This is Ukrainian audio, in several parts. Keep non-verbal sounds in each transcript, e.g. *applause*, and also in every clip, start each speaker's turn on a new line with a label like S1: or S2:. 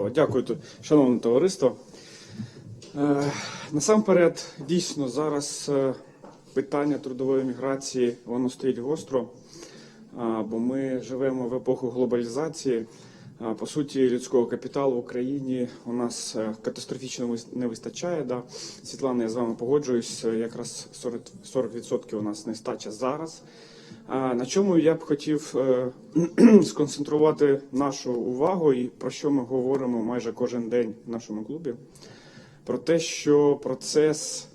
S1: Чудово, дякую, шановне товариство. Е, насамперед, дійсно, зараз е, питання трудової міграції воно стоїть гостро, бо ми живемо в епоху глобалізації. По суті, людського капіталу в Україні у нас е, катастрофічно не вистачає. Да. Світлана, я з вами погоджуюсь. е, Якраз 40%, 40% у нас нестача зараз. На чому я б хотів е, *clears throat* сконцентрувати нашу увагу і про що ми говоримо майже кожен день в нашому клубі? Про те, що процес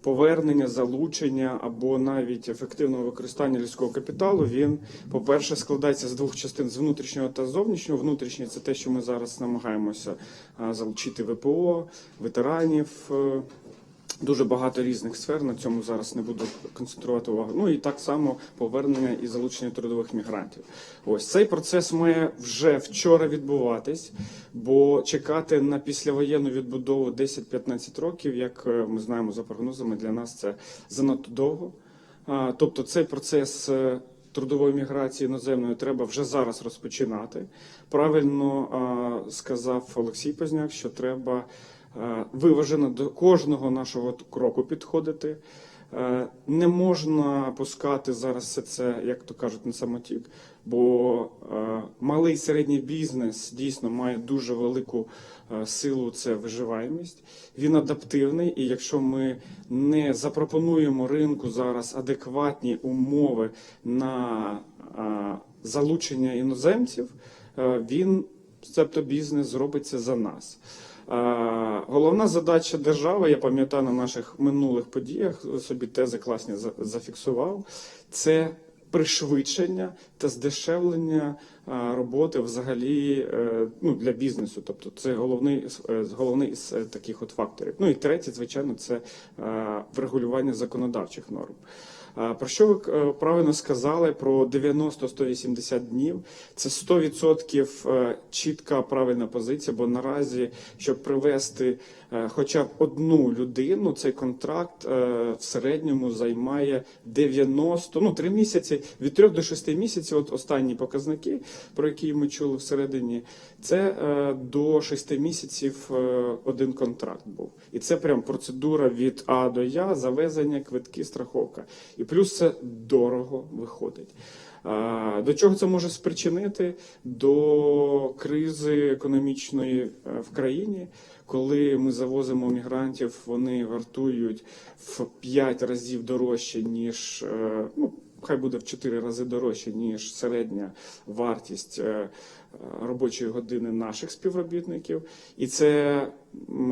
S1: повернення, залучення або навіть ефективного використання людського капіталу, він, по-перше, складається з двох частин: з внутрішнього та зовнішнього. Внутрішнє це те, що ми зараз намагаємося залучити ВПО, ветеранів. Дуже багато різних сфер на цьому зараз не буду концентрувати увагу. Ну і так само повернення і залучення трудових мігрантів. Ось цей процес має вже вчора відбуватись, бо чекати на післявоєнну відбудову 10-15 років, як е, ми знаємо за прогнозами, для нас це занадто довго. Тобто цей процес е, трудової міграції іноземної треба вже зараз розпочинати. Правильно а, сказав Олексій Позняк, що треба виважено до кожного нашого кроку підходити. Е, Не можна пускати зараз все це, як то кажуть, на самотік, бо е, малий середній бізнес дійсно має дуже велику е, силу це виживаємість. Він адаптивний, і якщо ми не запропонуємо ринку зараз адекватні умови на е, залучення іноземців, е, він, цебто бізнес, зробить це за нас. Е, Головна задача держави, я пам'ятаю на наших минулих подіях, собі тези класні за- зафіксував, це пришвидшення та здешевлення е, роботи взагалі е, ну, для бізнесу. Тобто це головний, з- головний е, таких от факторів. Ну і третє, звичайно, це врегулювання законодавчих норм. Про що ви е, правильно сказали про 90-180 днів? Це 100% е, чітка правильна позиція, бо наразі, щоб привести е, хоча б одну людину, цей контракт в середньому займає 90, ну 3 місяці, від 3 до 6 місяців. От останні показники, про які ми чули всередині, це до 6 місяців один контракт був. І це прям процедура від А до Я, завезення, квитки, страховка. І плюс це дорого виходить. До чого це може спричинити? До кризи економічної е, в країні, коли ми завозимо мігрантів, вони вартують в 5 разів дорожче, ніж е, ну, хай буде в 4 рази дорожче, ніж середня вартість е, робочої години наших співробітників. І це,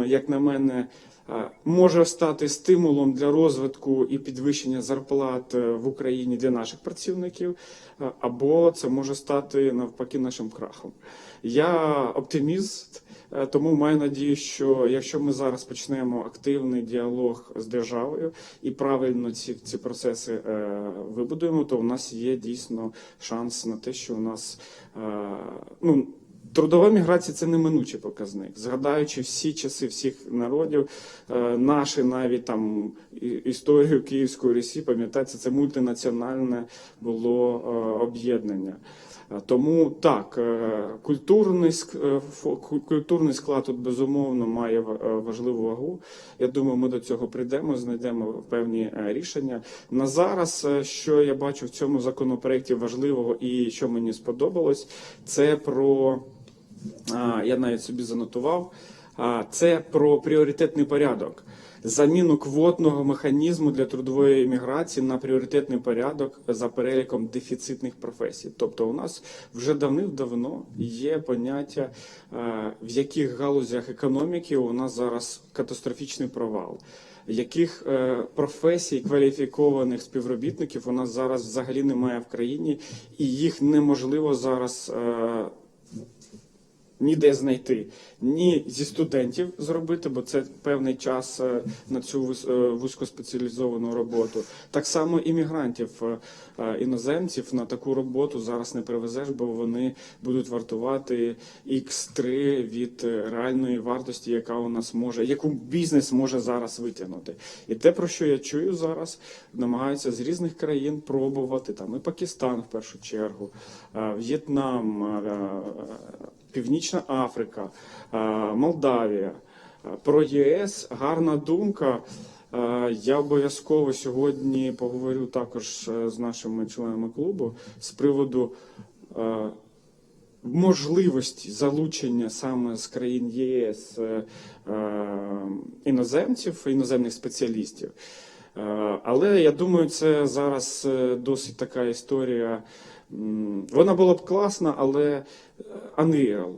S1: як на мене, е, може стати стимулом для розвитку і підвищення зарплат е, в Україні для наших працівників, е, або це може стати навпаки нашим крахом. Я оптиміст, тому маю надію, що якщо ми зараз почнемо активний діалог з державою і правильно ці, ці процеси вибудуємо, то у нас є дійсно шанс на те, що у нас ну. Трудова міграція це неминучий показник. Згадаючи всі часи всіх народів, е, наші навіть там історію Київської Русі, пам'ятається, це мультинаціональне було е, об'єднання. Тому так, е, культурний, е, культурний склад тут безумовно має е, важливу вагу. Я думаю, ми до цього прийдемо, знайдемо певні рішення. На зараз, що я бачу в цьому законопроекті важливого і що мені сподобалось, це про я навіть собі занотував. Це про пріоритетний порядок. Заміну квотного механізму для трудової міграції на пріоритетний порядок за переліком дефіцитних професій. Тобто, у нас вже давним-давно є поняття, е, в яких галузях економіки у нас зараз катастрофічний провал. Яких е, професій кваліфікованих співробітників у нас зараз взагалі немає в країні, і їх неможливо зараз е, ніде знайти. Ні зі студентів зробити, бо це певний час е, на цю е, вузькоспеціалізовану роботу. Так само іммігрантів, е, іноземців на таку роботу зараз не привезеш, бо вони будуть вартувати x3 від реальної вартості, яка у нас може, яку бізнес може зараз витягнути. І те, про що я чую зараз, намагаються з різних країн пробувати там і Пакистан в першу чергу, В'єтнам. Північна Африка, е, Молдавія. Про ЄС гарна думка. Е, Я обов'язково сьогодні поговорю також е, з нашими членами клубу з приводу можливості залучення саме з країн ЄС іноземців, іноземних спеціалістів. Е, Але я думаю, це зараз е, досить така історія. Вона була б класна, але е, unreal.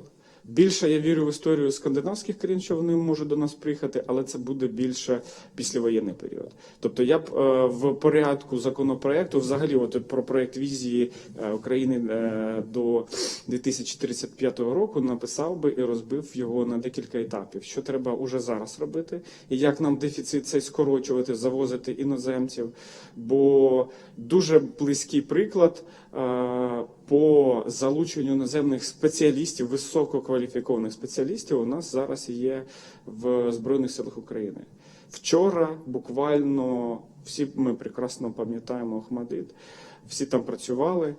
S1: Більше я вірю в історію скандинавських країн, що вони можуть до нас приїхати, але це буде більше післявоєнний період. Тобто я б е, в порядку законопроекту, взагалі, от про проект візії е, України е, до 2035 року написав би і розбив його на декілька етапів. Що треба уже зараз робити, і як нам дефіцит цей скорочувати, завозити іноземців. Бо дуже близький приклад е, по залученню іноземних спеціалістів, висококваліфікованих спеціалістів, у нас зараз є в Збройних силах України. Вчора буквально всі ми прекрасно пам'ятаємо Охмадит, всі там працювали.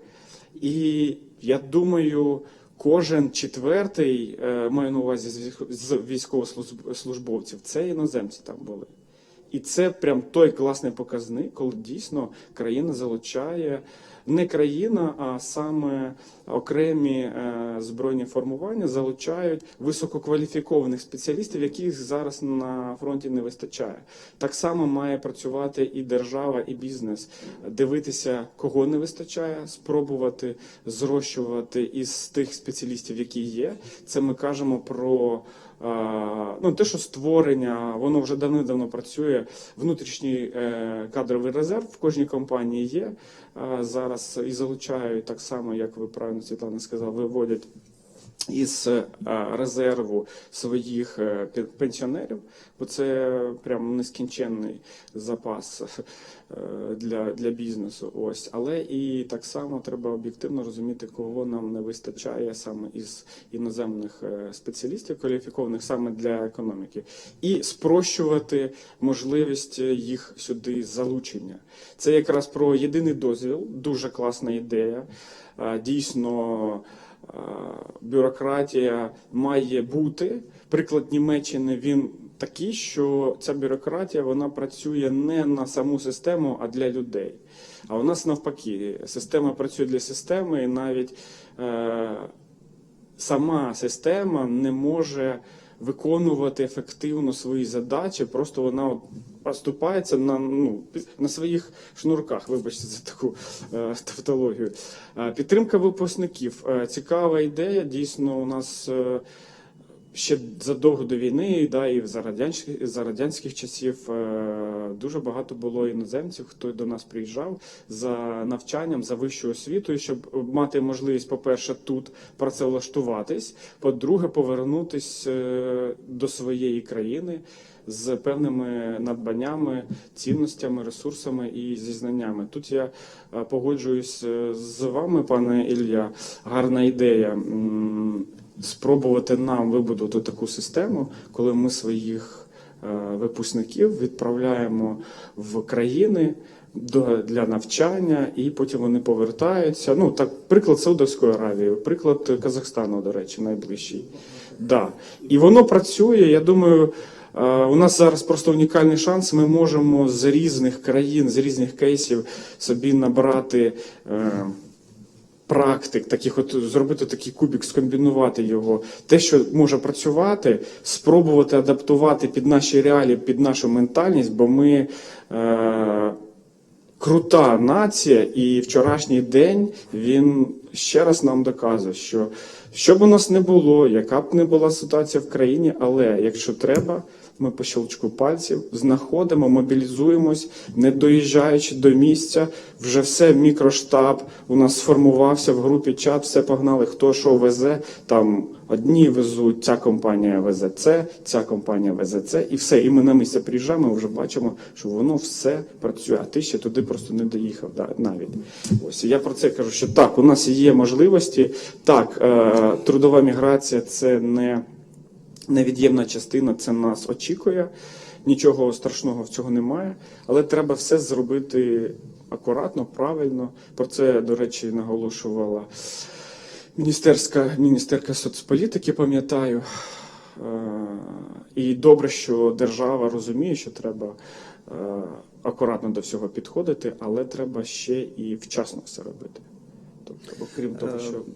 S1: І я думаю, кожен четвертий, е, маю на увазі з військовослужбовців, це іноземці там були. І це прям той класний показник, коли дійсно країна залучає не країна, а саме окремі е, збройні формування залучають висококваліфікованих спеціалістів, яких зараз на фронті не вистачає. Так само має працювати і держава, і бізнес, дивитися, кого не вистачає, спробувати зрощувати із тих спеціалістів, які є. Це ми кажемо про. Е, Ну, те, що створення, воно вже давно-давно працює. Внутрішній е, кадровий резерв в кожній компанії є е, зараз і залучають так само, як ви правильно Світлана сказала, виводять із е, резерву своїх е, пенсіонерів, бо це прям нескінченний запас е, для, для бізнесу. Ось, але і так само треба об'єктивно розуміти, кого нам не вистачає саме із іноземних спеціалістів кваліфікованих саме для економіки, і спрощувати можливість їх сюди залучення. Це якраз про єдиний дозвіл, дуже класна ідея. Дійсно. Е, бюрократія має бути. Приклад Німеччини він такий, що ця бюрократія вона працює не на саму систему, а для людей. А у нас навпаки, система працює для системи, і навіть е, сама система не може виконувати ефективно свої задачі, просто вона от поступається на, ну, на своїх шнурках, вибачте за таку е, тавтологію. Е, Підтримка випускників. Е, Цікава ідея. Дійсно, у нас е, ще задовго до війни, да, і за радянських, за радянських часів е, дуже багато було іноземців, хто до нас приїжджав за навчанням, за вищою освітою, щоб мати можливість, по-перше, тут працевлаштуватись, по-друге, повернутись е, до своєї країни з певними надбаннями, цінностями, ресурсами і зі знаннями. Тут я е, погоджуюсь з вами, пане Ілля. Гарна ідея. Спробувати нам вибудувати таку систему, коли ми своїх е, випускників відправляємо в країни для навчання, і потім вони повертаються. Ну так, приклад Саудовської Аравії, приклад Казахстану, до речі, найближчий. Да. І воно працює. Я думаю, е, у нас зараз просто унікальний шанс. Ми можемо з різних країн, з різних кейсів собі набрати. Практик, таких от зробити такий кубик, скомбінувати його, те, що може працювати, спробувати адаптувати під наші реалії, під нашу ментальність, бо ми е, крута нація, і вчорашній день він ще раз нам доказує, що що б у нас не було, яка б не була ситуація в країні, але якщо треба. Ми по щелчку пальців знаходимо, мобілізуємось, не доїжджаючи до місця, вже все мікроштаб у нас сформувався в групі чат, все погнали, хто що везе. Там одні везуть, ця компанія везе це, ця компанія везе це, і все. І ми на місце приїжджаємо, вже бачимо, що воно все працює. А ти ще туди просто не доїхав да, навіть. Ось я про це кажу, що так, у нас є можливості. Так, е, трудова міграція це не невід'ємна частина, це нас очікує. Нічого страшного в цього немає, але треба все зробити акуратно, правильно. Про це, до речі, наголошувала міністерська, міністерка соцполітики, пам'ятаю. Е, І добре, що держава розуміє, що треба е, акуратно до всього підходити, але треба ще і вчасно все робити. Тобто, окрім того,
S2: Е,
S1: що